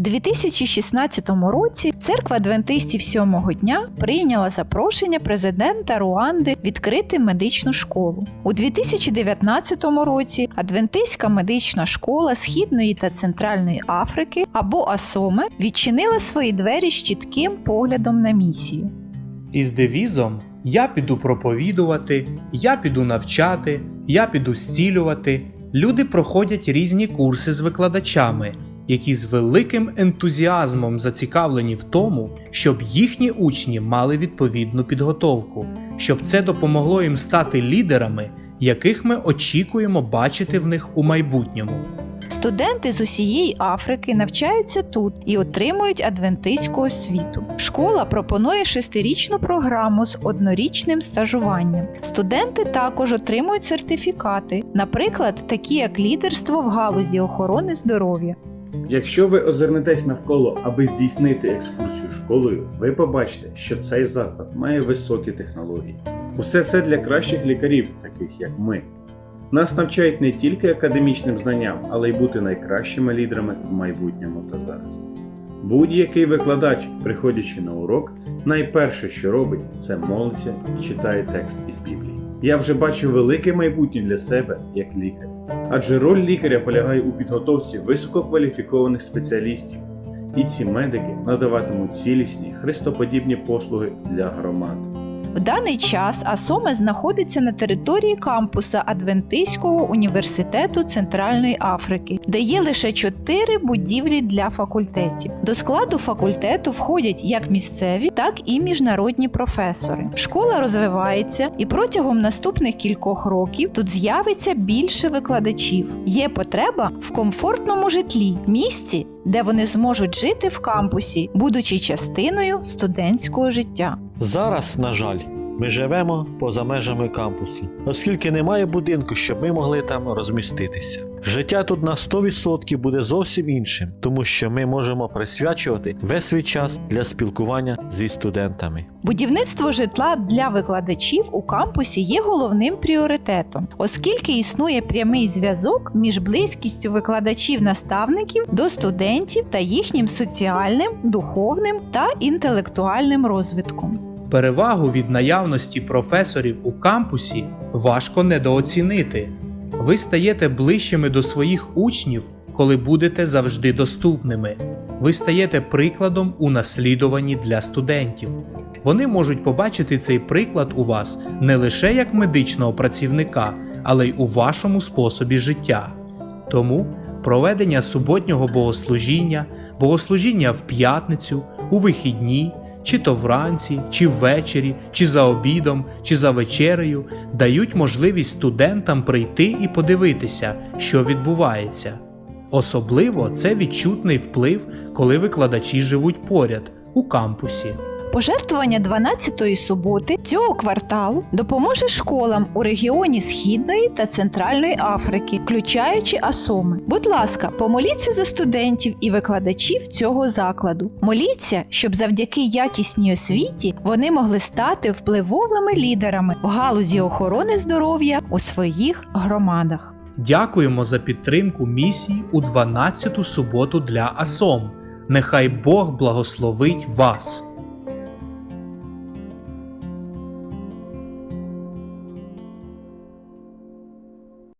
2016 році церква адвентистів сьомого дня прийняла запрошення президента Руанди відкрити медичну школу. У 2019 році Адвентистська медична школа Східної та Центральної Африки або Асоме відчинила свої двері з чітким поглядом на місію. Із девізом Я піду проповідувати, я піду навчати, я піду зцілювати. Люди проходять різні курси з викладачами, які з великим ентузіазмом зацікавлені в тому, щоб їхні учні мали відповідну підготовку, щоб це допомогло їм стати лідерами, яких ми очікуємо бачити в них у майбутньому. Студенти з усієї Африки навчаються тут і отримують адвентистську освіту. Школа пропонує шестирічну програму з однорічним стажуванням. Студенти також отримують сертифікати, наприклад, такі як лідерство в галузі охорони здоров'я. Якщо ви озирнетесь навколо, аби здійснити екскурсію школою, ви побачите, що цей заклад має високі технології. Усе це для кращих лікарів, таких як ми. Нас навчають не тільки академічним знанням, але й бути найкращими лідерами в майбутньому та зараз. Будь-який викладач, приходячи на урок, найперше, що робить, це молиться і читає текст із Біблії. Я вже бачу велике майбутнє для себе як лікар. Адже роль лікаря полягає у підготовці висококваліфікованих спеціалістів, і ці медики надаватимуть цілісні христоподібні послуги для громад. В даний час Асоме знаходиться на території кампуса Адвентистського університету Центральної Африки, де є лише чотири будівлі для факультетів. До складу факультету входять як місцеві, так і міжнародні професори. Школа розвивається, і протягом наступних кількох років тут з'явиться більше викладачів. Є потреба в комфортному житлі, місці, де вони зможуть жити в кампусі, будучи частиною студентського життя. Зараз, на жаль, ми живемо поза межами кампусу, оскільки немає будинку, щоб ми могли там розміститися. Життя тут на 100% буде зовсім іншим, тому що ми можемо присвячувати весь свій час для спілкування зі студентами. Будівництво житла для викладачів у кампусі є головним пріоритетом, оскільки існує прямий зв'язок між близькістю викладачів-наставників до студентів та їхнім соціальним, духовним та інтелектуальним розвитком. Перевагу від наявності професорів у кампусі важко недооцінити. Ви стаєте ближчими до своїх учнів, коли будете завжди доступними. Ви стаєте прикладом у наслідуванні для студентів. Вони можуть побачити цей приклад у вас не лише як медичного працівника, але й у вашому способі життя. Тому проведення суботнього богослужіння, богослужіння в п'ятницю, у вихідні, чи то вранці, чи ввечері, чи за обідом, чи за вечерею дають можливість студентам прийти і подивитися, що відбувається. Особливо це відчутний вплив, коли викладачі живуть поряд у кампусі. Пожертвування 12-ї суботи цього кварталу допоможе школам у регіоні Східної та Центральної Африки, включаючи Асоми. Будь ласка, помоліться за студентів і викладачів цього закладу. Моліться, щоб завдяки якісній освіті вони могли стати впливовими лідерами в галузі охорони здоров'я у своїх громадах. Дякуємо за підтримку місії у 12-ту суботу для Асом. Нехай Бог благословить вас!